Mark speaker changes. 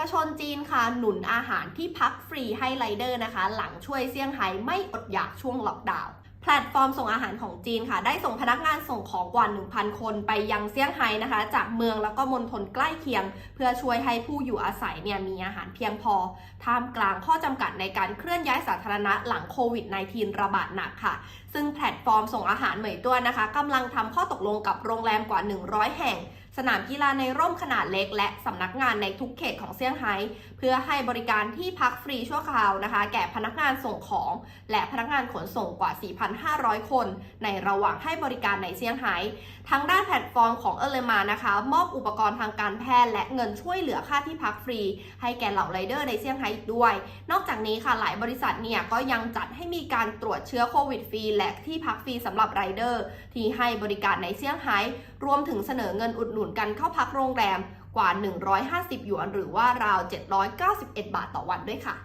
Speaker 1: อกชนจีนค่ะ หนุนอาหารที่พักฟรีให้ไรเดอร์นะคะ หลังช่วยเซี่ยงไฮ้ไม่อดอยากช่วงล็อกดาวน์แพลตฟอร์มส่งอาหารของจีนค่ะ ได้ส่งพนักงานส่งของกว่า 1,000 คนไปยังเซี่ยงไฮ้นะคะ จากเมืองแล้วก็มณฑลใกล้เคียง เพื่อช่วยให้ผู้อยู่อาศัยเนี่ยมีอาหารเพียงพอ ท่ามกลางข้อจำกัดในการเคลื่อนย้ายสาธารณะหลังโควิด -19 ระบาดหนักค่ะ ซึ่งแพลตฟอร์มส่งอาหารเหมยตัวนะคะกำลังทำข้อตกลงกับโรงแรมกว่า 100 แห่ง สนามกีฬาในร่มขนาดเล็ก และสำนักงานในทุกเขตของเซี่ยงไฮ้ เพื่อให้บริการที่พักฟรีชั่วคราวนะคะ แก่พนักงานส่งของ และพนักงานขนส่งกว่า 4,500 คน ในระหว่างให้บริการในเซี่ยงไฮ้ทางด้านแพลตฟอร์มของเอเลมานะคะ มอบอุปกรณ์ทางการแพทย์และเงินช่วยเหลือค่าที่พักฟรี ให้แก่เหล่าไรเดอร์ในเซี่ยงไฮ้อีกด้วย นอกจากนี้ค่ะหลายบริษัทเนี่ยก็ยังจัดให้มีการตรวจเชื้อโควิดฟรีและที่พักฟรีสำหรับไรเดอร์ที่ให้บริการในเซี่ยงไฮ้รวมถึงเสนอเงินอุดหนุนุนกันเข้าพักโรงแรมกว่า 150 หยวน หรือว่าราว 791 บาทต่อวันด้วยค่ะ